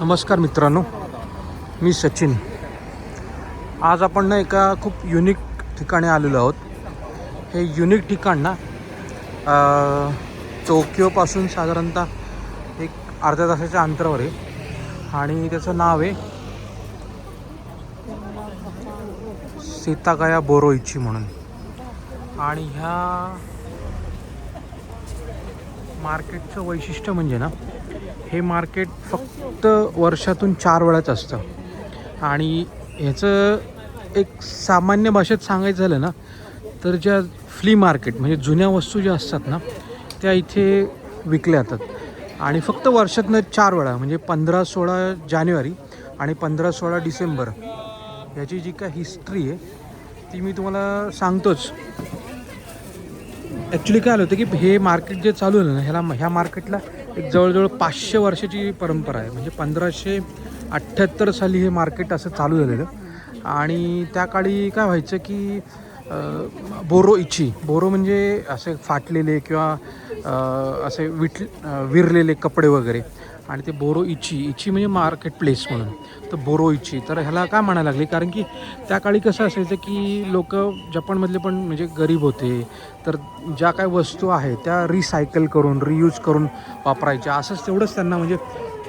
नमस्कार मित्रांनो मी सचिन. आज आपण ना एका खूप युनिक ठिकाणी आलेलो आहोत. हे युनिक ठिकाण ना टोकियोपासून साधारणतः एक अर्ध्या तासाच्या अंतरावर आहे. आणि त्याचं नाव आहे सीतागाया बोरोईची म्हणून. आणि ह्या मार्केटचं वैशिष्ट्य म्हणजे ना हे मार्केट फक्त वर्षातून चार वेळाच असतं. आणि ह्याचं एक सामान्य भाषेत सांगायचं झालं ना तर ज्या फ्ली मार्केट म्हणजे जुन्या वस्तू ज्या असतात ना त्या इथे विकल्या जातात. आणि फक्त वर्षातनं चार वेळा म्हणजे पंधरा सोळा जानेवारी आणि पंधरा सोळा डिसेंबर ह्याची जी काय हिस्ट्री आहे ती मी तुम्हाला सांगतोच. ॲक्च्युली काय आलं होतं की हे मार्केट जे चालू आहे ना ह्याला ह्या मार्केटला एक जवळजवळ पाचशे वर्षाची परंपरा आहे. म्हणजे पंधराशे अठ्ठ्याहत्तर साली हे मार्केट असं चालू झालेलं. आणि त्या काळी काय व्हायचं की बोरो इची बोरो म्हणजे असे फाटलेले किंवा असे विट विरलेले कपडे वगैरे. आणि ते बोरो इची इची म्हणजे मार्केट प्लेस म्हणून. तर बोरो इची तर ह्याला का म्हणायला लागली? कारण की त्या काळी कसं असायचं की लोक जपानमधले पण म्हणजे गरीब होते. तर ज्या काय वस्तू आहेत त्या रिसायकल करून रियूज करून वापरायच्या. असंच तेवढंच त्यांना म्हणजे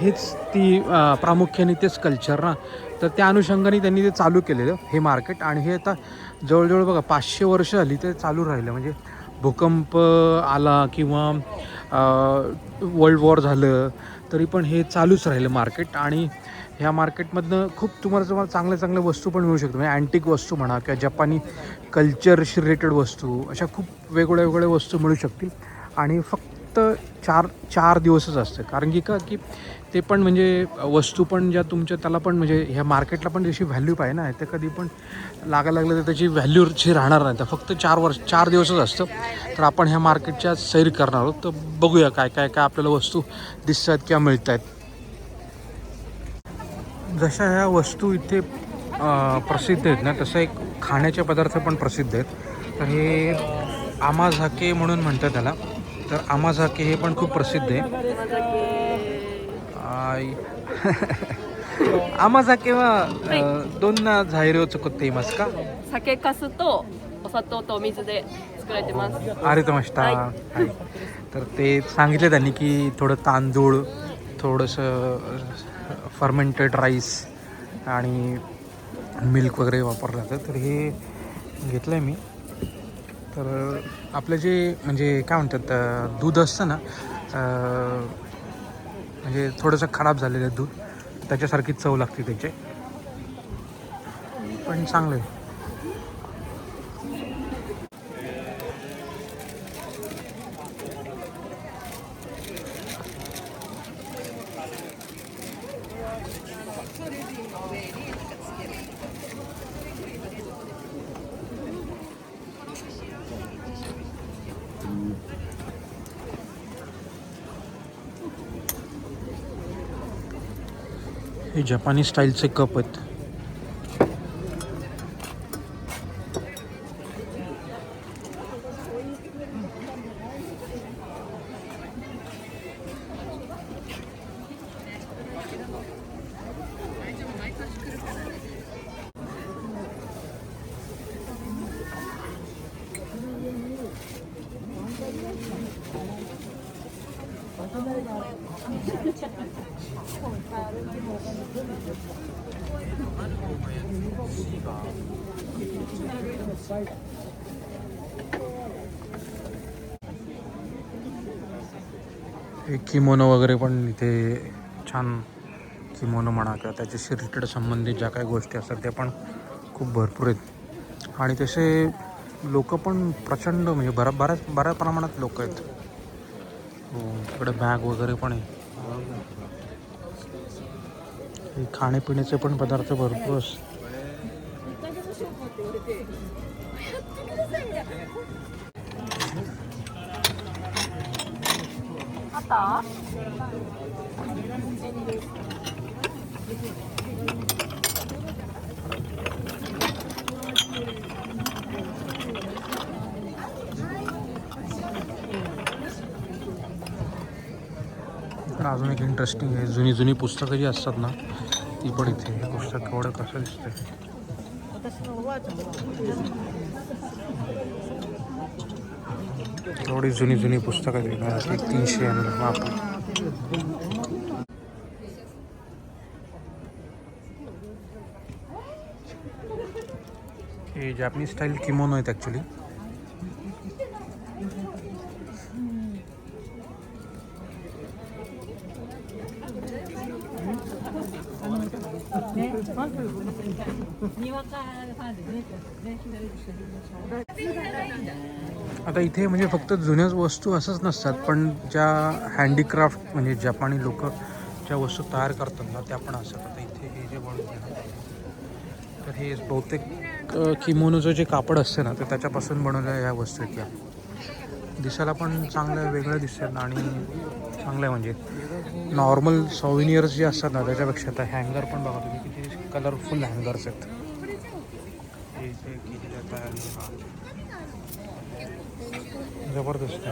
हेच ती प्रामुख्याने तेच कल्चर ना. तर त्या अनुषंगाने त्यांनी ते चालू केलेलं हे मार्केट आणि हे आता जवळजवळ बघा पाचशे वर्ष झाली ते चालू राहिलं. म्हणजे भूकंप आला किंवा वर्ल्ड वॉर झालं तरी पण हे चालूच राहिलं मार्केट आणि ह्या मार्केटमधनं खूप तुम्हाला तुम्हाला चांगल्या चांगल्या वस्तू पण मिळू शकतो म्हणजे अँटिक वस्तू म्हणा किंवा जपानी कल्चरशी रिलेटेड वस्तू अशा खूप वेगवेगळ्या वेगवेगळ्या वस्तू मिळू शकतील. आणि फक्त चार चार दिवसच असतं. कारण की का की ते पण म्हणजे वस्तू पण ज्या तुमच्या त्याला पण म्हणजे ह्या मार्केटला पण जशी व्हॅल्यू पाहिजे ना ते कधी पण लागायला लागलं तर त्याची व्हॅल्यूची राहणार नाही. तर फक्त चार वर्ष चार दिवसच असतं. तर आपण ह्या मार्केटच्या सैर करणार आहोत. तर बघूया काय काय काय आपल्याला वस्तू दिसत आहेत किंवा मिळत आहेत जशा ह्या वस्तू इथे प्रसिद्ध आहेत ना तसं एक खाण्याचे पदार्थ पण प्रसिद्ध आहेत. तर हे आमाझाके म्हणून म्हणतात त्याला. तर आमाझाके हे पण खूप प्रसिद्ध आहे. आय. आमाझाके वा दोन झायरो चुकते मस का 酒粕とお砂糖とお水で作られてます。 अरे तो मस्ता आहे. तर ते सांगितलं त्यांनी की थोडं तांदूळ थोडंसं फर्मेंटेड राईस आणि मिल्क वगैरे वापरलं जातं तर हे घेतलं आहे मी तर आपलं जे म्हणजे काय म्हणतात अं, दूध असतं ना अं, म्हणजे थोडंसं खराब झालेलं दूध. त्याच्यासारखी चव लागते त्याचे. पण चांगलं आहे. हे जपानी स्टाईलचे कप आहेत. हे किमोनो वगैरे पण इथे छान किमोनो म्हणा किंवा त्याच्याशी रिलेटेड संबंधित ज्या काही गोष्टी असतात त्या पण खूप भरपूर आहेत. आणि तसे लोक पण प्रचंड म्हणजे बऱ्या बऱ्याच बऱ्या प्रमाणात लोक आहेत. हो तिकडे बॅग वगैरे पण आहे. खाण्यापिण्याचे पण पदार्थ भरपूर अजून एक इंटरेस्टिंग आहे. जुनी जुनी पुस्तकं जी असतात ना ती पण इथे हे पुस्तक केवढं कसं दिसतंय एवढी जुनी जुनी पुस्तकं आहेत इकडं. एक तीनशे एम बापरे हे जॅपनीज स्टाईल किमोनो आहेत ॲक्च्युली आता इथे म्हणजे फक्त जुन्याच वस्तू असंच नसतात पण ज्या हँडीक्राफ्ट म्हणजे जपानी लोक ज्या वस्तू तयार करतात ना त्या पण असतात. आता इथे हे जे बनवते तर हे बहुतेक किमोनोचं जे कापड असते ना तर त्याच्यापासून बनवलेल्या ह्या वस्तू आहेत या. दिसायला पण चांगलं वेगळं दिसतात आणि चांगलं आहे म्हणजे. नॉर्मल सॉविनियर्स जे असतात ना त्याच्यापेक्षा आता हँगर पण बघा तुम्ही. कलरफुल हँगर्स आहेत. आहे. जबरदस्त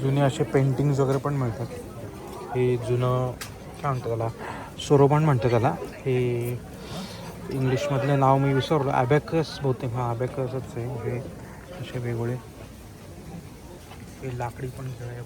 जुने असे पेंटिंग्स वगैरे पण मिळतात. हे जुनं काय म्हणतात त्याला? सोरोबान म्हणतं त्याला. हे इंग्लिशमधलं नाव मी विसरलो. ॲबॅकस बहुतेक. हां ॲबॅकसच आहे. हे असे वेगवेगळे. हे लाकडी पण खेळ आहे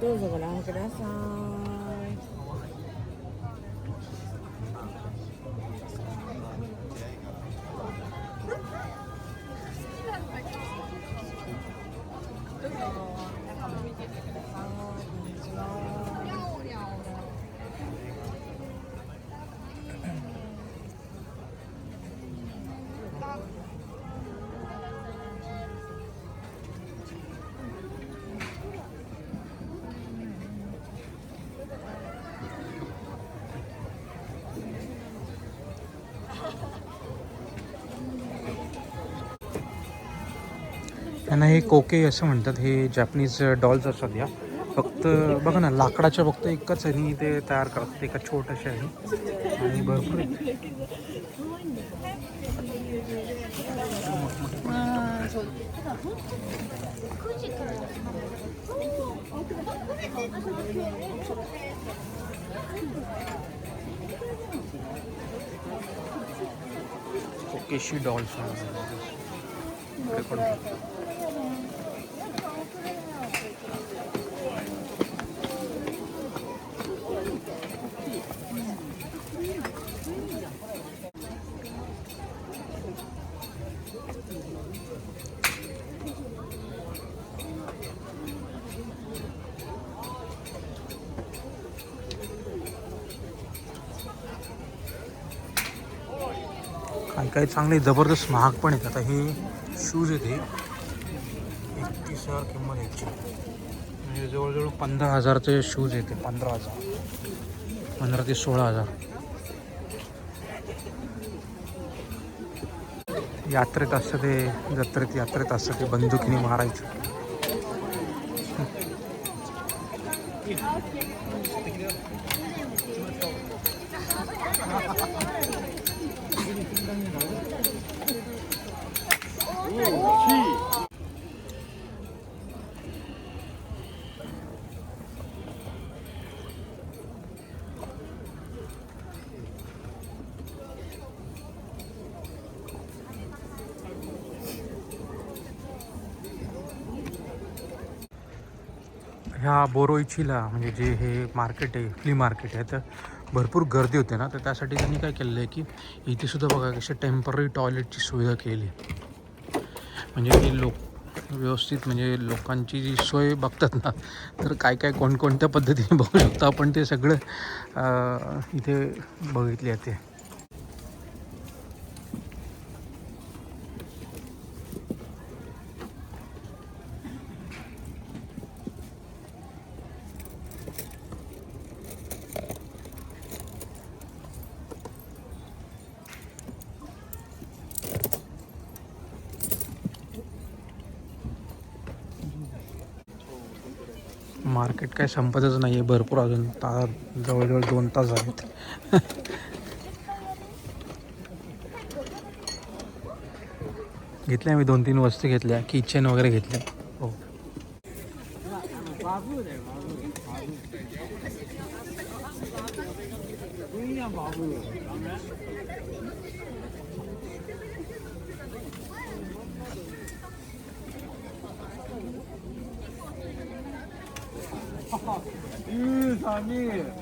どうぞご覧ください。त्यांना हे कोके असं म्हणतात हे जॅपनीज डॉल्स असतात या. फक्त बघा ना लाकडाच्या फक्त एकच आणि ते तयार करतात एका छोट्याशा आहे आणि भरपूर कोकेशी डॉल्स काही चांगले जबरदस्त महाग पण आहेत. आता हे शूज येते एकतीस हजार किंमत याची म्हणजे जवळजवळ पंधरा हजारचे शूज येते पंधरा हजार. पंधरा ते सोळा हजार. यात्रेत असतं ते जत्रेत यात्रेत असतं ते बंदुकीने मारायचं. ह्या बोरोइचीला म्हणजे जे हे मार्केट आहे फ्ली मार्केट आहे तर भरपूर गर्दी होते ना तर त्यासाठी त्यांनी काय केलेलं आहे की इथेसुद्धा बघा कशी टेंपररी टॉयलेटची सुविधा केली. म्हणजे की लोक व्यवस्थित म्हणजे लोकांची जी सोय बघतात ना तर काय काय कोणकोणत्या पद्धतीने बघू शकतो आपण ते सगळं इथे बघितले जाते मार्केट काय संपतच नाही आहे भरपूर अजून ता जवळजवळ दोन तास आहेत घेतल्या मी दोन तीन वस्तू घेतल्या किचन वगैरे घेतल्या. हो. बाबू 1, 3, 2.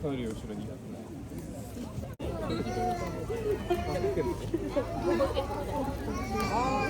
触るよ後ろに。あ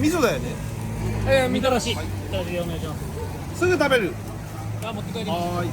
味噌だよね。ええー、みたらし、す。すぐ食べる。あ持って帰ります。はい。